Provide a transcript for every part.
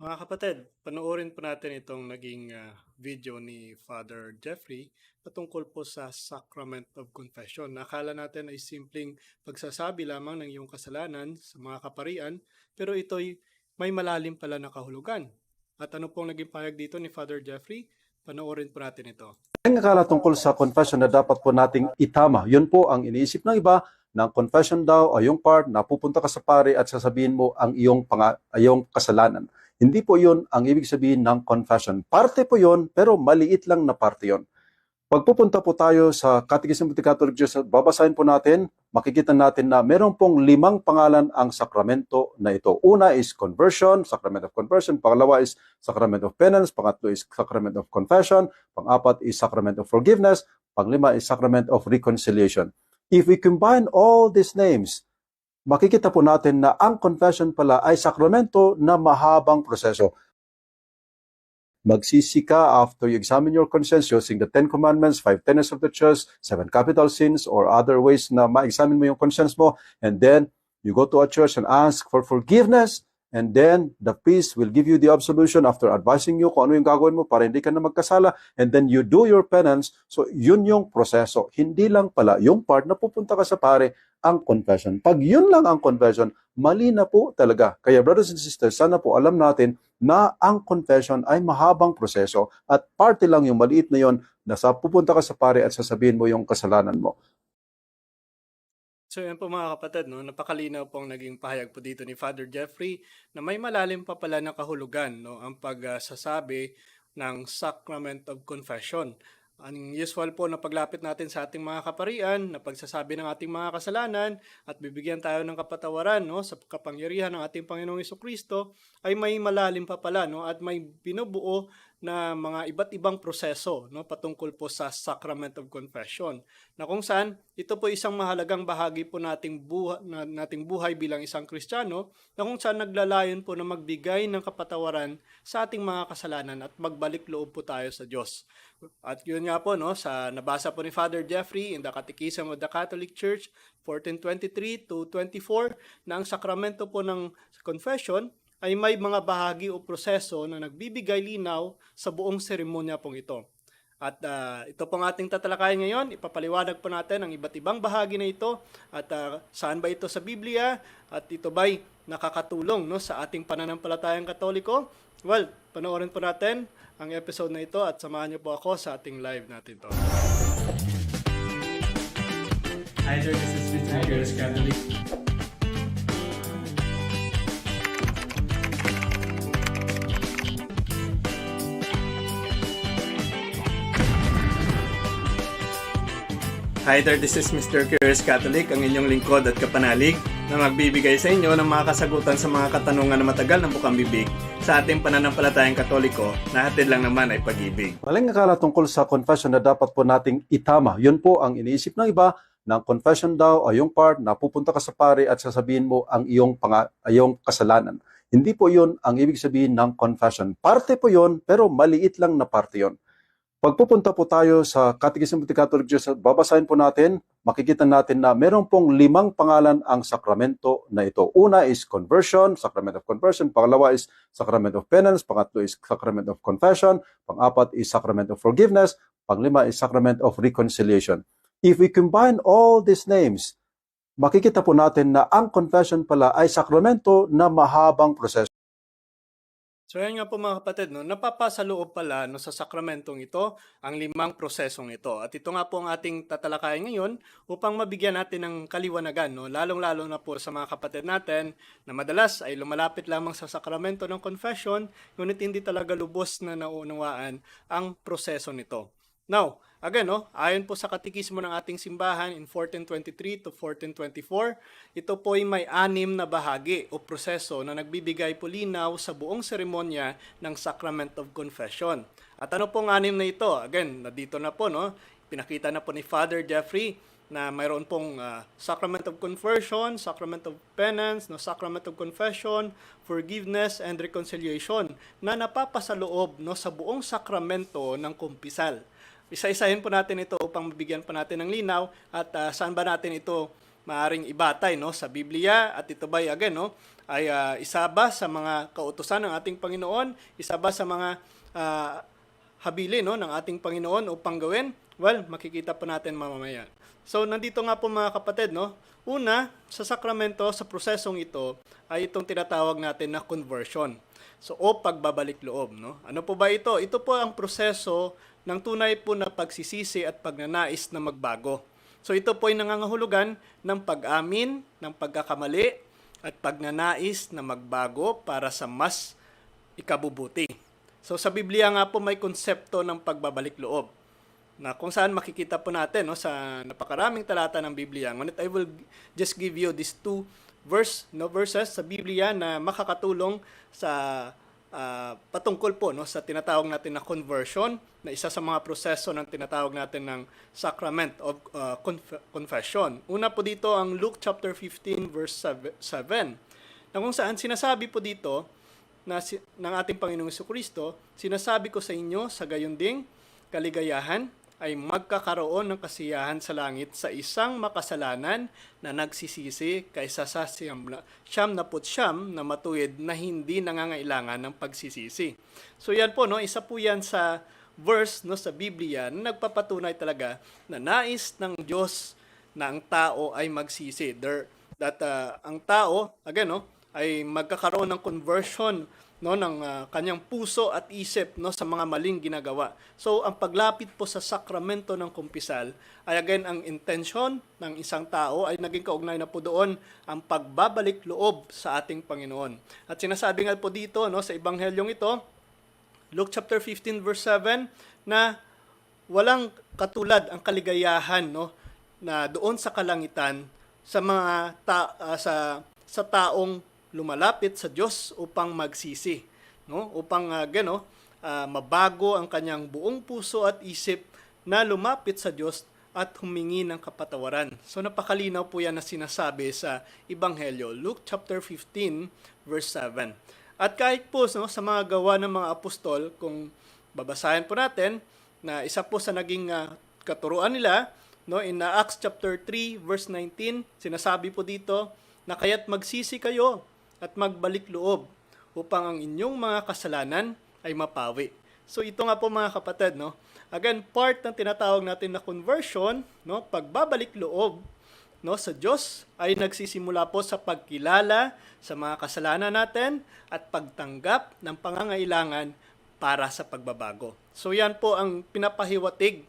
Mga kapatid, panoorin po natin itong naging ah, video ni Father Jeffrey patungkol po sa Sacrament of Confession. Nakala natin ay simpleng pagsasabi lamang ng iyong kasalanan sa mga kaparian, pero ito'y may malalim pala na kahulugan. At ano pong naging payag dito ni Father Jeffrey? Panoorin po natin ito. Ang akala tungkol sa confession na dapat po nating itama. Yun po ang iniisip ng iba ng confession daw ay yung part na pupunta ka sa pare at sasabihin mo ang iyong panga, iyong kasalanan. Hindi po yun ang ibig sabihin ng confession. Parte po yun, pero maliit lang na parte yun. Pag pupunta po tayo sa Catechism of the Catholic Church, babasahin po natin, makikita natin na meron pong limang pangalan ang sakramento na ito. Una is conversion, sacrament of conversion. Pangalawa is sacrament of penance. Pangatlo is sacrament of confession. Pang-apat is sacrament of forgiveness. Panglima is sacrament of reconciliation. If we combine all these names, makikita po natin na ang confession pala ay sakramento na mahabang proseso. Magsisi ka after you examine your conscience using the Ten Commandments, Five Tenets of the Church, Seven Capital Sins, or other ways na ma-examine mo yung conscience mo, and then you go to a church and ask for forgiveness, and then the priest will give you the absolution after advising you kung ano yung gagawin mo para hindi ka na magkasala, and then you do your penance. So, yun yung proseso. Hindi lang pala yung part na pupunta ka sa pare ang confession. Pag yun lang ang confession, mali na po talaga. Kaya brothers and sisters, sana po alam natin na ang confession ay mahabang proseso at parte lang yung maliit na yon na sa pupunta ka sa pare at sasabihin mo yung kasalanan mo. So yan po mga kapatid, no? napakalinaw pong naging pahayag po dito ni Father Jeffrey na may malalim pa pala na kahulugan no? ang pagsasabi ng Sacrament of Confession. Ang usual po na paglapit natin sa ating mga kaparian, na pagsasabi ng ating mga kasalanan at bibigyan tayo ng kapatawaran no, sa kapangyarihan ng ating Panginoong Kristo ay may malalim pa pala no, at may binubuo na mga iba't ibang proseso no, patungkol po sa Sacrament of Confession na kung saan ito po isang mahalagang bahagi po nating buhay, na, nating buhay bilang isang Kristiyano na kung saan naglalayon po na magbigay ng kapatawaran sa ating mga kasalanan at magbalik loob po tayo sa Diyos. At yun nga po, no, sa nabasa po ni Father Jeffrey in the Catechism of the Catholic Church, 1423 to 24, na ang sakramento po ng confession ay may mga bahagi o proseso na nagbibigay linaw sa buong seremonya pong ito. At ah, ito pong ating tatalakayin ngayon, ipapaliwanag po natin ang iba't ibang bahagi na ito at ah, saan ba ito sa Biblia at ito ba'y nakakatulong no, sa ating pananampalatayang katoliko. Well, panoorin po natin ang episode na ito at samahan niyo po ako sa ating live natin to. Hi there, this is Vincent Gutierrez Catholic. Hi there, this is Mr. Curious Catholic, ang inyong lingkod at kapanalig na magbibigay sa inyo ng mga kasagutan sa mga katanungan na matagal ng bukang bibig sa ating pananampalatayang katoliko na hatid lang naman ay pag-ibig. Maling akala tungkol sa confession na dapat po nating itama. Yun po ang iniisip ng iba ng confession daw ay yung part na pupunta ka sa pare at sasabihin mo ang iyong, panga, iyong kasalanan. Hindi po yun ang ibig sabihin ng confession. Parte po yun, pero maliit lang na parte yun. Pag pupunta po tayo sa Catechism of the Catholic Church, babasahin po natin, makikita natin na meron pong limang pangalan ang sakramento na ito. Una is conversion, sacrament of conversion. Pangalawa is sacrament of penance. Pangatlo is sacrament of confession. Pang-apat is sacrament of forgiveness. Panglima is sacrament of reconciliation. If we combine all these names, makikita po natin na ang confession pala ay sakramento na mahabang proseso. So yan nga po mga kapatid, no, napapasaloob pala no, sa sakramentong ito ang limang prosesong ito. At ito nga po ang ating tatalakayin ngayon upang mabigyan natin ng kaliwanagan, no, lalong-lalo na po sa mga kapatid natin na madalas ay lumalapit lamang sa sakramento ng confession, ngunit hindi talaga lubos na naunawaan ang proseso nito. Now, again, no, ayon po sa katikismo ng ating simbahan in 1423 to 1424, ito po ay may anim na bahagi o proseso na nagbibigay po linaw sa buong seremonya ng Sacrament of Confession. At ano pong anim na ito? Again, nandito na po, no? Pinakita na po ni Father Jeffrey na mayroon pong ah, Sacrament of Conversion, Sacrament of Penance, no, Sacrament of Confession, Forgiveness, and Reconciliation na napapasaloob no, sa buong sakramento ng kumpisal. Isa-isahin po natin ito upang mabigyan po natin ng linaw at ah, saan ba natin ito maaring ibatay no sa Biblia at ito ba again no ay ah, isa ba sa mga kautusan ng ating Panginoon, isa ba sa mga ah, habili no ng ating Panginoon upang gawin? Well, makikita po natin mamamaya. So nandito nga po mga kapatid no. Una, sa sakramento sa prosesong ito ay itong tinatawag natin na conversion. So o pagbabalik loob no. Ano po ba ito? Ito po ang proseso ng tunay po na pagsisisi at pagnanais na magbago. So ito po ay nangangahulugan ng pag-amin, ng pagkakamali at pagnanais na magbago para sa mas ikabubuti. So sa Biblia nga po may konsepto ng pagbabalik loob na kung saan makikita po natin no sa napakaraming talata ng Biblia. Ngunit I will just give you these two verse no verses sa Biblia na makakatulong sa ah, patungkol po no sa tinatawag natin na conversion na isa sa mga proseso ng tinatawag natin ng sacrament of ah, conf- confession. Una po dito ang Luke chapter 15 verse 7 na kung saan sinasabi po dito na si, ng ating Panginoong Kristo, sinasabi ko sa inyo sa gayon ding kaligayahan ay magkakaroon ng kasiyahan sa langit sa isang makasalanan na nagsisisi kaysa sa siyam na, siyam na putsyam na matuwid na hindi nangangailangan ng pagsisisi. So yan po, no? isa po yan sa verse no, sa Biblia na nagpapatunay talaga na nais ng Diyos na ang tao ay magsisi. There, that uh, ang tao, again, no, ay magkakaroon ng conversion no ng ah, kanyang puso at isip no sa mga maling ginagawa. So ang paglapit po sa sakramento ng kumpisal ay again ang intention ng isang tao ay naging kaugnay na po doon ang pagbabalik loob sa ating Panginoon. At sinasabi nga po dito no sa ebanghelyong ito, Luke chapter 15 verse 7 na walang katulad ang kaligayahan no na doon sa kalangitan sa mga ta- ah, sa sa taong lumalapit sa Diyos upang magsisi no upang uh, gano ah, mabago ang kanyang buong puso at isip na lumapit sa Diyos at humingi ng kapatawaran. So napakalinaw po yan na sinasabi sa Ebanghelyo, Luke chapter 15 verse 7. At kahit po no, sa mga gawa ng mga apostol, kung babasahin po natin, na isa po sa naging ah, katuruan nila, no, in Acts chapter 3 verse 19, sinasabi po dito na kaya't magsisi kayo at magbalik loob upang ang inyong mga kasalanan ay mapawi. So ito nga po mga kapatid, no? Again, part ng tinatawag natin na conversion, no, pagbabalik loob no sa Diyos ay nagsisimula po sa pagkilala sa mga kasalanan natin at pagtanggap ng pangangailangan para sa pagbabago. So yan po ang pinapahiwatig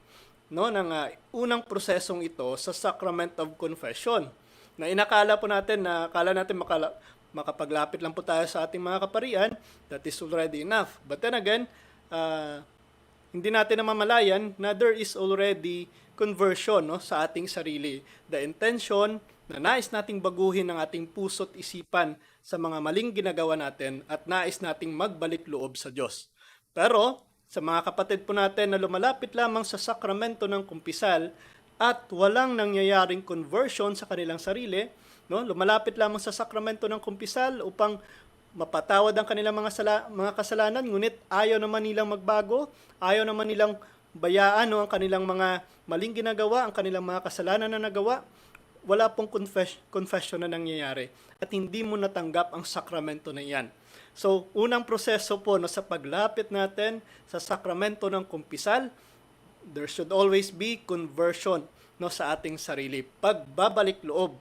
no ng ah, unang prosesong ito sa sacrament of confession. Na inakala po natin na akala natin makala, makapaglapit lang po tayo sa ating mga kaparian, that is already enough. But then again, ah, hindi natin namamalayan na there is already conversion no, sa ating sarili. The intention na nais nating baguhin ang ating puso't isipan sa mga maling ginagawa natin at nais nating magbalik loob sa Diyos. Pero sa mga kapatid po natin na lumalapit lamang sa sakramento ng kumpisal at walang nangyayaring conversion sa kanilang sarili, no? lumalapit lamang sa sakramento ng kumpisal upang mapatawad ang kanilang mga sala, mga kasalanan ngunit ayaw naman nilang magbago, ayaw naman nilang bayaan no, ang kanilang mga maling ginagawa, ang kanilang mga kasalanan na nagawa, wala pong confess, confession na nangyayari at hindi mo natanggap ang sakramento na iyan. So, unang proseso po no, sa paglapit natin sa sakramento ng kumpisal, there should always be conversion no, sa ating sarili. Pagbabalik loob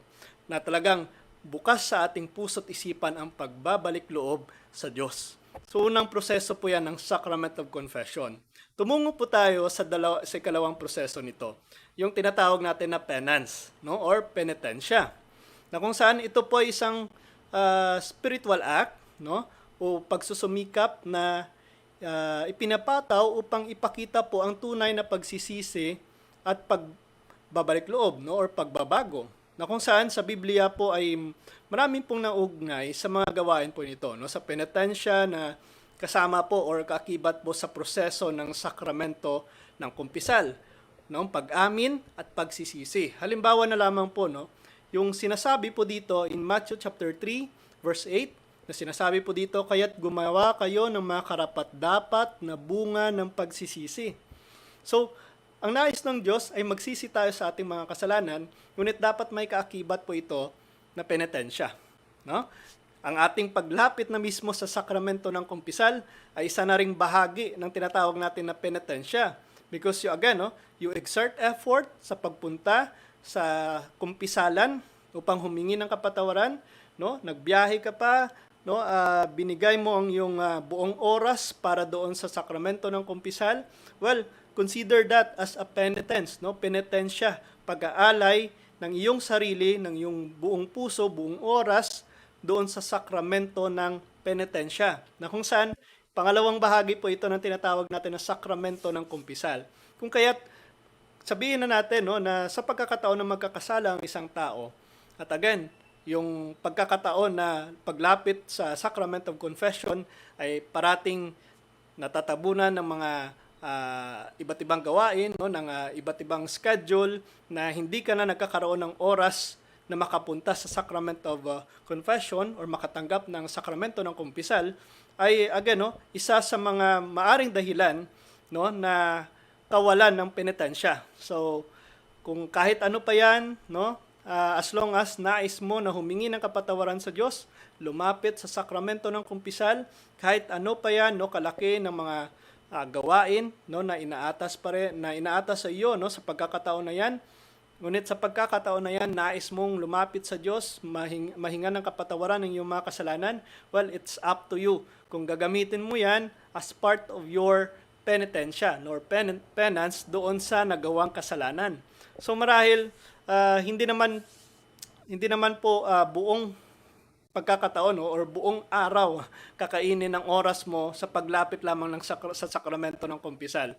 na talagang bukas sa ating puso't isipan ang pagbabalik loob sa Diyos. So unang proseso po yan ng Sacrament of Confession. Tumungo po tayo sa, dalawa, sa ikalawang proseso nito, yung tinatawag natin na penance no? or penitensya. Na kung saan ito po ay isang ah, spiritual act no? o pagsusumikap na ah, ipinapataw upang ipakita po ang tunay na pagsisisi at pagbabalik loob no? or pagbabago na kung saan sa Biblia po ay maraming pong naugnay sa mga gawain po nito. No? Sa penitensya na kasama po or kakibat po sa proseso ng sakramento ng kumpisal, no? pag-amin at pagsisisi. Halimbawa na lamang po, no? yung sinasabi po dito in Matthew chapter 3, verse 8, na sinasabi po dito, kaya't gumawa kayo ng mga karapat-dapat na bunga ng pagsisisi. So, ang nais ng Diyos ay magsisi tayo sa ating mga kasalanan, ngunit dapat may kaakibat po ito na penitensya. No? Ang ating paglapit na mismo sa sakramento ng kumpisal ay isa na ring bahagi ng tinatawag natin na penitensya. Because you, again, no, you exert effort sa pagpunta sa kumpisalan upang humingi ng kapatawaran, no? Nagbiyahe ka pa, no? Ah, binigay mo ang iyong ah, buong oras para doon sa sakramento ng kumpisal. Well, consider that as a penitence, no? Penitensya, pag-aalay ng iyong sarili, ng iyong buong puso, buong oras doon sa sakramento ng penitensya. Na kung saan, pangalawang bahagi po ito ng tinatawag natin na sakramento ng kumpisal. Kung kaya't sabihin na natin no, na sa pagkakataon na magkakasala ang isang tao, at again, yung pagkakataon na paglapit sa Sacrament of Confession ay parating natatabunan ng mga ah, iba't ibang gawain, no, ng ah, iba't ibang schedule na hindi ka na nagkakaroon ng oras na makapunta sa Sacrament of ah, Confession or makatanggap ng sakramento ng kumpisal ay again no, isa sa mga maaring dahilan no na kawalan ng penitensya. So kung kahit ano pa 'yan, no, ah, as long as nais mo na humingi ng kapatawaran sa Diyos, lumapit sa sakramento ng kumpisal, kahit ano pa 'yan, no, kalaki ng mga ah, gawain, no, na inaatas pa rin, na inaatas sa iyo, no, sa pagkakataon na 'yan. Ngunit sa pagkakataon na yan, nais mong lumapit sa Diyos, mahing, mahinga ng kapatawaran ng iyong mga kasalanan, well, it's up to you. Kung gagamitin mo yan as part of your penitensya or pen, penance doon sa nagawang kasalanan. So marahil ah, hindi naman hindi naman po ah, buong pagkakataon no, or buong araw kakainin ng oras mo sa paglapit lamang ng sakra- sa sakramento ng kumpisal.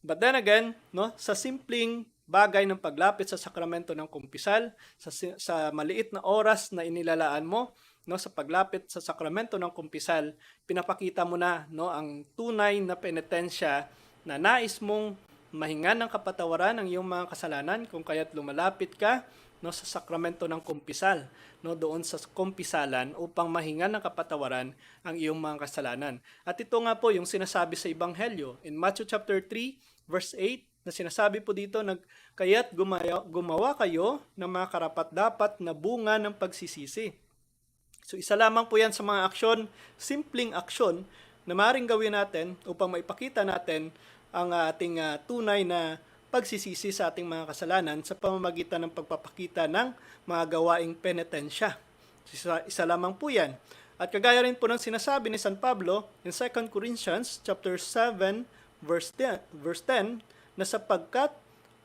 But then again, no, sa simpleng bagay ng paglapit sa sakramento ng kumpisal, sa, sa maliit na oras na inilalaan mo, no, sa paglapit sa sakramento ng kumpisal, pinapakita mo na no, ang tunay na penitensya na nais mong mahingan ng kapatawaran ng iyong mga kasalanan kung kaya't lumalapit ka no sa sakramento ng kumpisal no doon sa kumpisalan upang mahingan ng kapatawaran ang iyong mga kasalanan. At ito nga po yung sinasabi sa ebanghelyo in Matthew chapter 3 verse 8 na sinasabi po dito nag kaya't gumawa, gumawa kayo ng mga karapat-dapat na bunga ng pagsisisi. So isa lamang po yan sa mga aksyon, simpleng aksyon na maaaring gawin natin upang maipakita natin ang ating ah, tunay na pagsisisi sa ating mga kasalanan sa pamamagitan ng pagpapakita ng mga gawaing penitensya. Isa, isa lamang po yan. At kagaya rin po ng sinasabi ni San Pablo in 2 Corinthians chapter 7 verse 10, verse 10 na sapagkat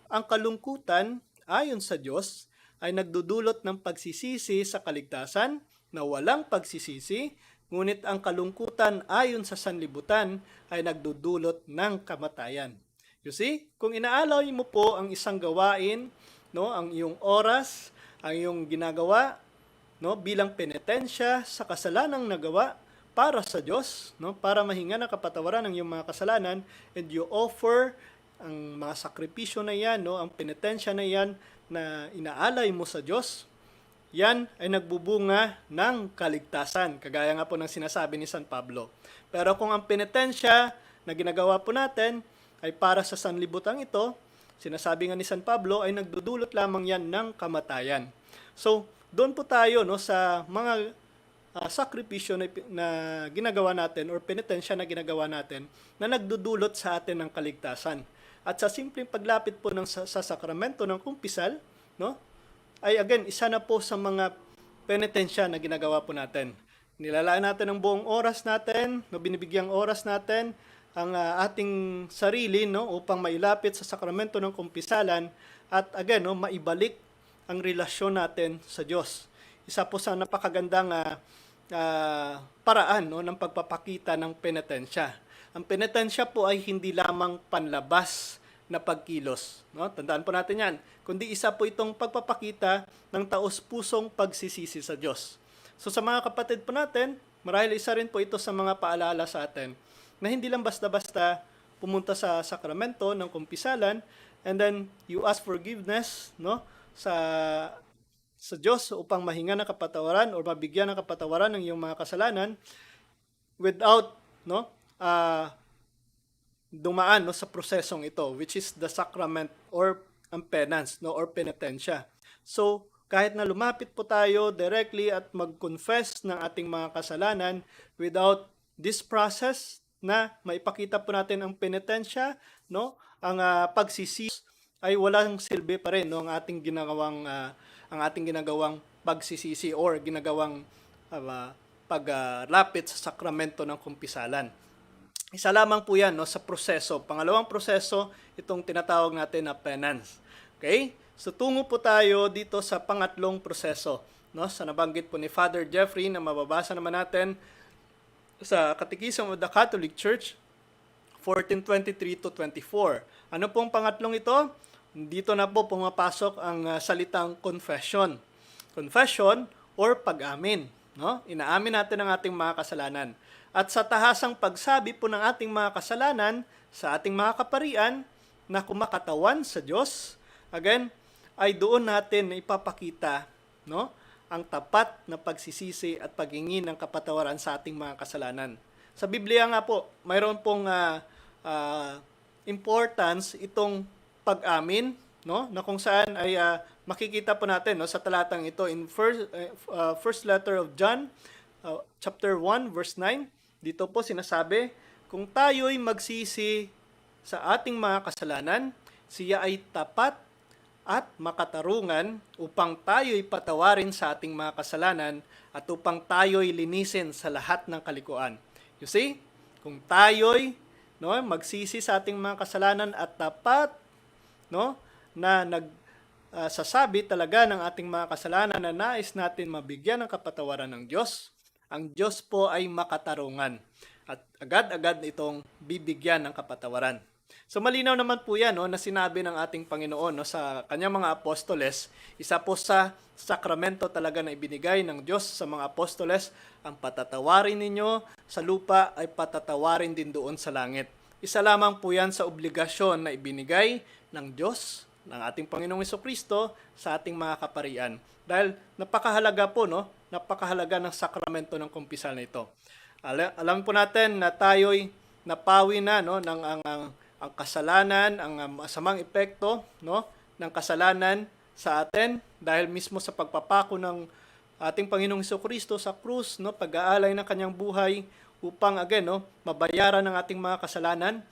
ang kalungkutan ayon sa Diyos ay nagdudulot ng pagsisisi sa kaligtasan na walang pagsisisi, ngunit ang kalungkutan ayon sa sanlibutan ay nagdudulot ng kamatayan. You see, kung inaalay mo po ang isang gawain, no, ang iyong oras, ang iyong ginagawa, no, bilang penitensya sa kasalanang nagawa para sa Diyos, no, para mahinga ng kapatawaran ng iyong mga kasalanan, and you offer ang mga sakripisyo na yan, no, ang penitensya na yan na inaalay mo sa Diyos, yan ay nagbubunga ng kaligtasan, kagaya nga po ng sinasabi ni San Pablo. Pero kung ang penitensya na ginagawa po natin ay para sa sanlibutan ito, sinasabi nga ni San Pablo ay nagdudulot lamang yan ng kamatayan. So, doon po tayo no sa mga ah, sakripisyo na, na ginagawa natin or penitensya na ginagawa natin na nagdudulot sa atin ng kaligtasan. At sa simpleng paglapit po ng sa, sa sakramento ng kumpisal, no? Ay again, isa na po sa mga penitensya na ginagawa po natin. Nilalaan natin ang buong oras natin, no, binibigyang oras natin ang ah, ating sarili no upang mailapit sa sakramento ng kumpisalan at again no maibalik ang relasyon natin sa Diyos. Isa po sa napakagandang ah, ah, paraan no ng pagpapakita ng penitensya. Ang penitensya po ay hindi lamang panlabas na pagkilos. No? Tandaan po natin yan. Kundi isa po itong pagpapakita ng taos-pusong pagsisisi sa Diyos. So sa mga kapatid po natin, marahil isa rin po ito sa mga paalala sa atin na hindi lang basta-basta pumunta sa sakramento ng kumpisalan and then you ask forgiveness no sa sa Diyos upang mahinga ng kapatawaran or mabigyan ng kapatawaran ng iyong mga kasalanan without no ah dumaan no sa prosesong ito which is the sacrament or ang penance no or penitensya. So kahit na lumapit po tayo directly at mag-confess ng ating mga kasalanan without this process na maipakita po natin ang penitensya, no? Ang ah, pagsisi ay walang silbi pa rin no ang ating ginagawang ah, ang ating ginagawang pagsisisi or ginagawang uh, paglapit sa sakramento ng kumpisalan. Isa lamang po yan no, sa proseso. Pangalawang proseso, itong tinatawag natin na penance. Okay? So tungo po tayo dito sa pangatlong proseso. No, sa nabanggit po ni Father Jeffrey na mababasa naman natin sa Catechism of the Catholic Church 1423 to 24. Ano pong pangatlong ito? Dito na po pumapasok ang uh, salitang confession. Confession or pag-amin. No? Inaamin natin ang ating mga kasalanan. At sa tahasang pagsabi po ng ating mga kasalanan sa ating mga kaparian na kumakatawan sa Diyos, again, ay doon natin na ipapakita no, ang tapat na pagsisisi at paghingi ng kapatawaran sa ating mga kasalanan. Sa Biblia nga po, mayroon pong ah, ah, importance itong pag-amin, no? Na kung saan ay ah, makikita po natin no sa talatang ito in first ah, first letter of John ah, chapter 1 verse 9. Dito po sinasabi, kung tayo'y magsisi sa ating mga kasalanan, siya ay tapat at makatarungan upang tayo'y patawarin sa ating mga kasalanan at upang tayo'y linisin sa lahat ng kalikuan. You see? Kung tayo'y no, magsisi sa ating mga kasalanan at tapat no, na nag ah, sasabi talaga ng ating mga kasalanan na nais natin mabigyan ng kapatawaran ng Diyos, ang Diyos po ay makatarungan at agad-agad itong bibigyan ng kapatawaran. So malinaw naman po yan no, na sinabi ng ating Panginoon no, sa kanyang mga apostoles, isa po sa sakramento talaga na ibinigay ng Diyos sa mga apostoles, ang patatawarin ninyo sa lupa ay patatawarin din doon sa langit. Isa lamang po yan sa obligasyon na ibinigay ng Diyos, ng ating Panginoong Kristo sa ating mga kaparian. Dahil napakahalaga po, no? Napakahalaga ng sakramento ng kumpisal na ito. Alam, po natin na tayo'y napawi na no ng ang, ang, ang kasalanan, ang um, masamang epekto no ng kasalanan sa atin dahil mismo sa pagpapako ng ating Panginoong Kristo sa krus no pag-aalay ng kanyang buhay upang again no mabayaran ng ating mga kasalanan.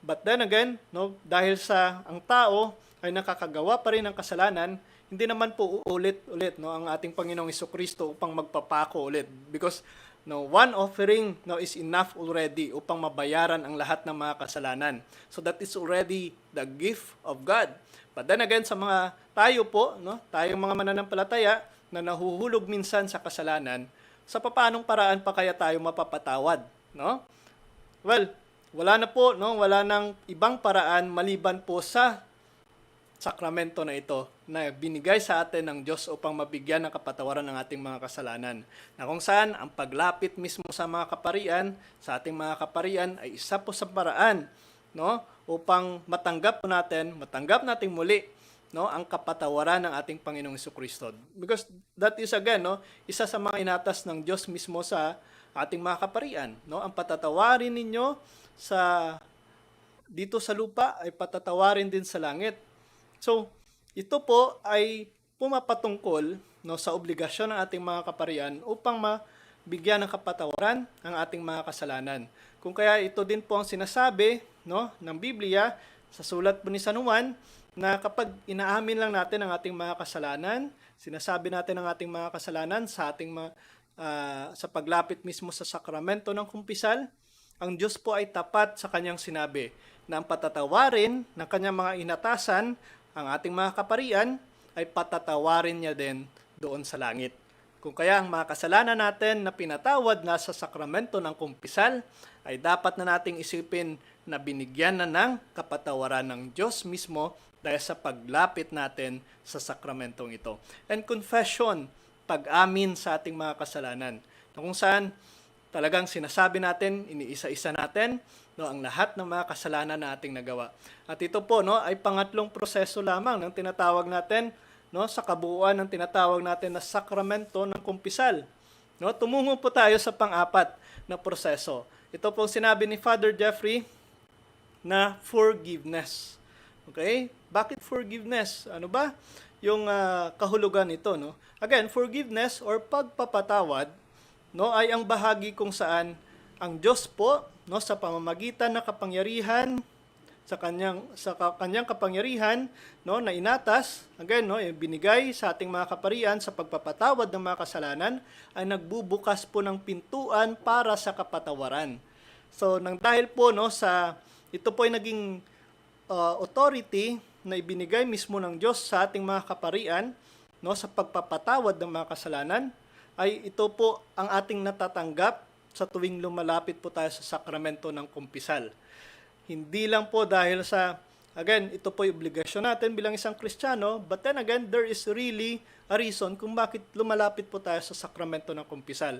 But then again, no dahil sa ang tao ay nakakagawa pa rin ng kasalanan, hindi naman po uulit-ulit no ang ating Panginoong Kristo upang magpapako ulit because no one offering no is enough already upang mabayaran ang lahat ng mga kasalanan. So that is already the gift of God. But then again sa mga tayo po no, tayong mga mananampalataya na nahuhulog minsan sa kasalanan, sa papanong paraan pa kaya tayo mapapatawad, no? Well, wala na po, no? Wala nang ibang paraan maliban po sa sakramento na ito na binigay sa atin ng Diyos upang mabigyan ng kapatawaran ng ating mga kasalanan. Na kung saan ang paglapit mismo sa mga kaparian, sa ating mga kaparian ay isa po sa paraan no upang matanggap po natin, matanggap natin muli no ang kapatawaran ng ating Panginoong Kristo. Because that is again no isa sa mga inatas ng Diyos mismo sa ating mga kaparian, no ang patatawarin ninyo sa dito sa lupa ay patatawarin din sa langit. So, ito po ay pumapatungkol no, sa obligasyon ng ating mga kaparian upang mabigyan ng kapatawaran ang ating mga kasalanan. Kung kaya ito din po ang sinasabi no, ng Biblia sa sulat po ni San Juan na kapag inaamin lang natin ang ating mga kasalanan, sinasabi natin ang ating mga kasalanan sa ating mga, ah, sa paglapit mismo sa sakramento ng kumpisal, ang Diyos po ay tapat sa kanyang sinabi na ang patatawarin ng kanyang mga inatasan ang ating mga kaparian ay patatawarin niya din doon sa langit. Kung kaya ang mga kasalanan natin na pinatawad na sa sakramento ng kumpisal ay dapat na nating isipin na binigyan na ng kapatawaran ng Diyos mismo dahil sa paglapit natin sa sakramentong ito. And confession, pag-amin sa ating mga kasalanan. Na kung saan talagang sinasabi natin, iniisa-isa natin no ang lahat ng mga kasalanan na ating nagawa. At ito po no ay pangatlong proseso lamang ng tinatawag natin no sa kabuuan ng tinatawag natin na sakramento ng kumpisal. No, tumungo po tayo sa pang-apat na proseso. Ito po sinabi ni Father Jeffrey na forgiveness. Okay? Bakit forgiveness? Ano ba yung ah, kahulugan nito, no? Again, forgiveness or pagpapatawad, no, ay ang bahagi kung saan ang Diyos po, no, sa pamamagitan ng kapangyarihan sa kanyang sa ka- kanyang kapangyarihan no na inatas again no binigay sa ating mga kaparian sa pagpapatawad ng mga kasalanan ay nagbubukas po ng pintuan para sa kapatawaran. So nang dahil po no sa ito po ay naging uh, authority na ibinigay mismo ng Diyos sa ating mga kaparian no sa pagpapatawad ng mga kasalanan ay ito po ang ating natatanggap sa tuwing lumalapit po tayo sa sakramento ng kumpisal. Hindi lang po dahil sa, again, ito po yung obligasyon natin bilang isang Kristiyano, but then again, there is really a reason kung bakit lumalapit po tayo sa sakramento ng kumpisal.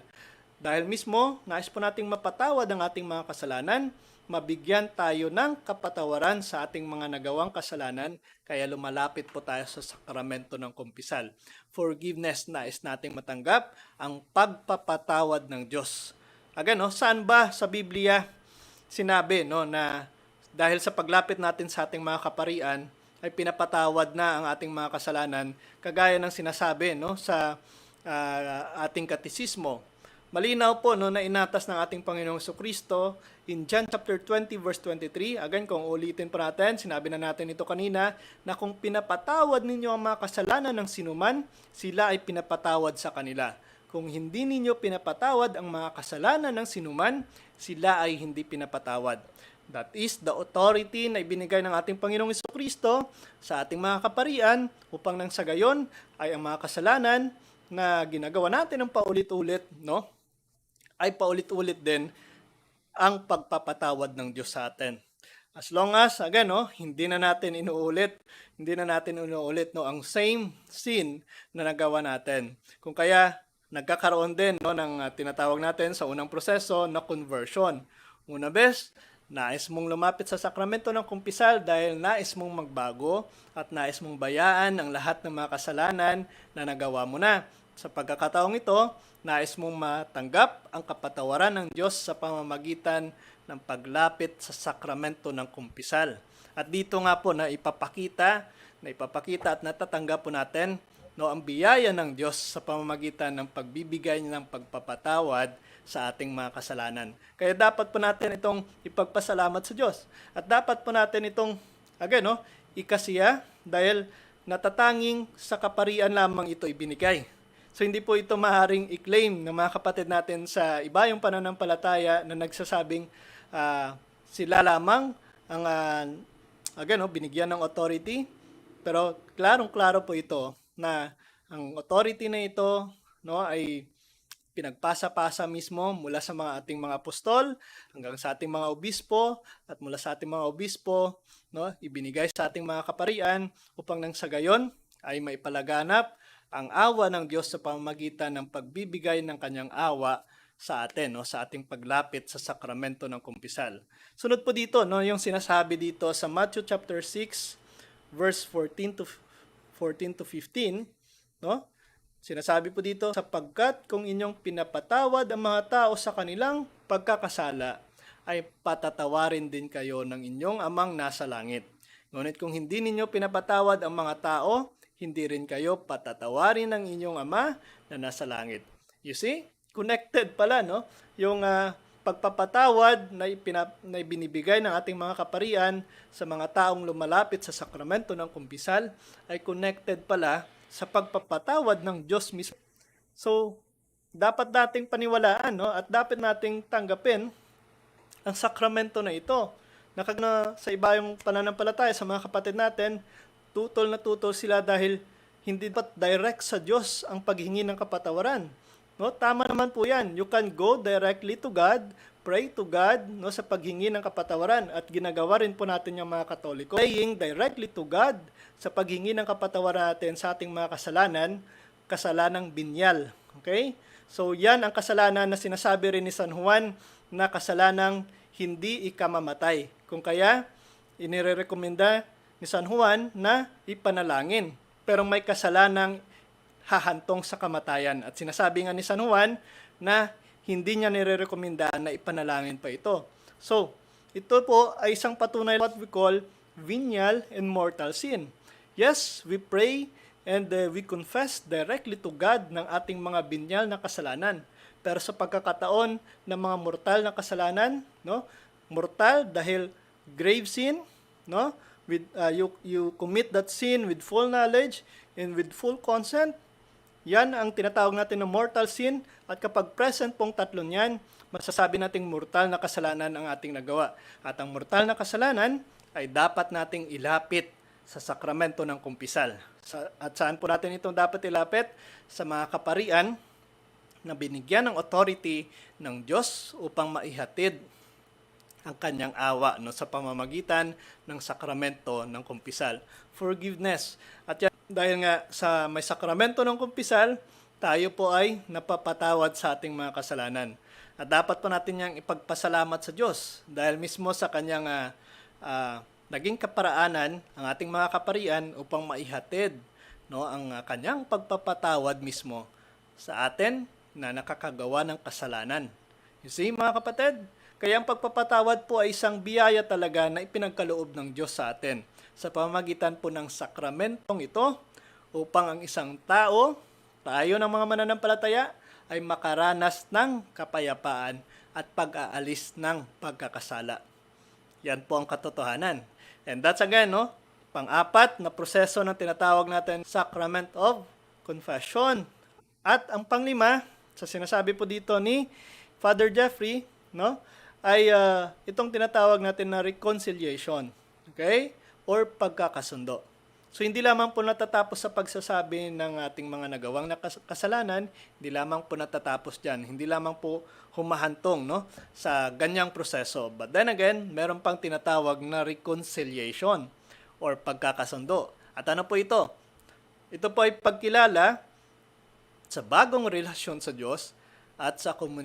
Dahil mismo, nais po nating mapatawad ang ating mga kasalanan, mabigyan tayo ng kapatawaran sa ating mga nagawang kasalanan, kaya lumalapit po tayo sa sakramento ng kumpisal. Forgiveness nais nating matanggap ang pagpapatawad ng Diyos. Again, no, saan ba sa Biblia sinabi no na dahil sa paglapit natin sa ating mga kaparian ay pinapatawad na ang ating mga kasalanan kagaya ng sinasabi no sa ah, ating katisismo. Malinaw po no na inatas ng ating Panginoong Kristo in John chapter 20 verse 23. Again, kung ulitin pa natin, sinabi na natin ito kanina na kung pinapatawad ninyo ang mga kasalanan ng sinuman, sila ay pinapatawad sa kanila. Kung hindi ninyo pinapatawad ang mga kasalanan ng sinuman, sila ay hindi pinapatawad. That is the authority na ibinigay ng ating Panginoong Kristo sa ating mga kaparian upang nang sa gayon ay ang mga kasalanan na ginagawa natin ng paulit-ulit, no? ay paulit-ulit din ang pagpapatawad ng Diyos sa atin. As long as, again, no, hindi na natin inuulit, hindi na natin inuulit no, ang same sin na nagawa natin. Kung kaya, nagkakaroon din no, ng uh, tinatawag natin sa unang proseso na conversion. Una bes, nais mong lumapit sa sakramento ng kumpisal dahil nais mong magbago at nais mong bayaan ang lahat ng mga kasalanan na nagawa mo na. Sa pagkakataong ito, nais mong matanggap ang kapatawaran ng Diyos sa pamamagitan ng paglapit sa sakramento ng kumpisal. At dito nga po na ipapakita, na ipapakita at natatanggap po natin no ang biyaya ng Diyos sa pamamagitan ng pagbibigay niya ng pagpapatawad sa ating mga kasalanan. Kaya dapat po natin itong ipagpasalamat sa Diyos. At dapat po natin itong again no, ikasiya dahil natatanging sa kaparian lamang ito ibinigay. So hindi po ito maaaring i-claim ng mga kapatid natin sa iba yung pananampalataya na nagsasabing ah, sila lamang ang ah, again no, binigyan ng authority. Pero klarong-klaro po ito na ang authority na ito no ay pinagpasa-pasa mismo mula sa mga ating mga apostol hanggang sa ating mga obispo at mula sa ating mga obispo no ibinigay sa ating mga kaparian upang nang sa gayon ay maipalaganap ang awa ng Diyos sa pamamagitan ng pagbibigay ng kanyang awa sa atin no sa ating paglapit sa sakramento ng kumpisal. Sunod po dito no yung sinasabi dito sa Matthew chapter 6 verse 14 to 14 to 15 no Sinasabi po dito, sapagkat kung inyong pinapatawad ang mga tao sa kanilang pagkakasala, ay patatawarin din kayo ng inyong amang nasa langit. Ngunit kung hindi ninyo pinapatawad ang mga tao, hindi rin kayo patatawarin ng inyong ama na nasa langit. You see? Connected pala, no? Yung ah, pagpapatawad na, ipina, na binibigay ng ating mga kaparian sa mga taong lumalapit sa sakramento ng kumpisal ay connected pala sa pagpapatawad ng Diyos mismo. So, dapat nating paniwalaan no? at dapat nating tanggapin ang sakramento na ito. Nakag na sa iba yung pananampalataya sa mga kapatid natin, tutol na tutol sila dahil hindi dapat direct sa Diyos ang paghingi ng kapatawaran. No, tama naman po 'yan. You can go directly to God, pray to God no sa paghingi ng kapatawaran at ginagawa rin po natin yung mga Katoliko. Praying directly to God sa paghingi ng kapatawaran natin sa ating mga kasalanan, kasalanang binyal. Okay? So yan ang kasalanan na sinasabi rin ni San Juan na kasalanang hindi ikamamatay. Kung kaya, inirekomenda ni San Juan na ipanalangin. Pero may kasalanang hahantong sa kamatayan. At sinasabi nga ni San Juan na hindi niya nirerekomenda na ipanalangin pa ito. So, ito po ay isang patunay what we call venial and mortal sin. Yes, we pray and uh, we confess directly to God ng ating mga binyal na kasalanan. Pero sa pagkakataon ng mga mortal na kasalanan, no? Mortal dahil grave sin, no? With uh, you you commit that sin with full knowledge and with full consent. Yan ang tinatawag natin na mortal sin at kapag present pong tatlo niyan, masasabi nating mortal na kasalanan ang ating nagawa. At ang mortal na kasalanan ay dapat nating ilapit sa sakramento ng kumpisal. Sa, at saan po natin itong dapat ilapit? Sa mga kaparian na binigyan ng authority ng Diyos upang maihatid ang kanyang awa no sa pamamagitan ng sakramento ng kumpisal forgiveness at yan, dahil nga sa may sakramento ng kumpisal tayo po ay napapatawad sa ating mga kasalanan at dapat po natin yang ipagpasalamat sa Diyos dahil mismo sa kanyang ah, ah, naging kaparaanan ang ating mga kaparian upang maihatid no ang ah, kanyang pagpapatawad mismo sa atin na nakakagawa ng kasalanan. You see, mga kapatid, kaya ang pagpapatawad po ay isang biyaya talaga na ipinagkaloob ng Diyos sa atin sa pamamagitan po ng sakramentong ito upang ang isang tao, tayo ng mga mananampalataya, ay makaranas ng kapayapaan at pag-aalis ng pagkakasala. Yan po ang katotohanan. And that's again, no? Pang-apat na proseso ng tinatawag natin Sacrament of Confession. At ang panglima, sa sinasabi po dito ni Father Jeffrey, no? ay ah, itong tinatawag natin na reconciliation. Okay? Or pagkakasundo. So hindi lamang po natatapos sa pagsasabi ng ating mga nagawang kasalanan, hindi lamang po natatapos diyan. Hindi lamang po humahantong no sa ganyang proseso. But then again, meron pang tinatawag na reconciliation or pagkakasundo. At ano po ito? Ito po ay pagkilala sa bagong relasyon sa Diyos at sa komunidad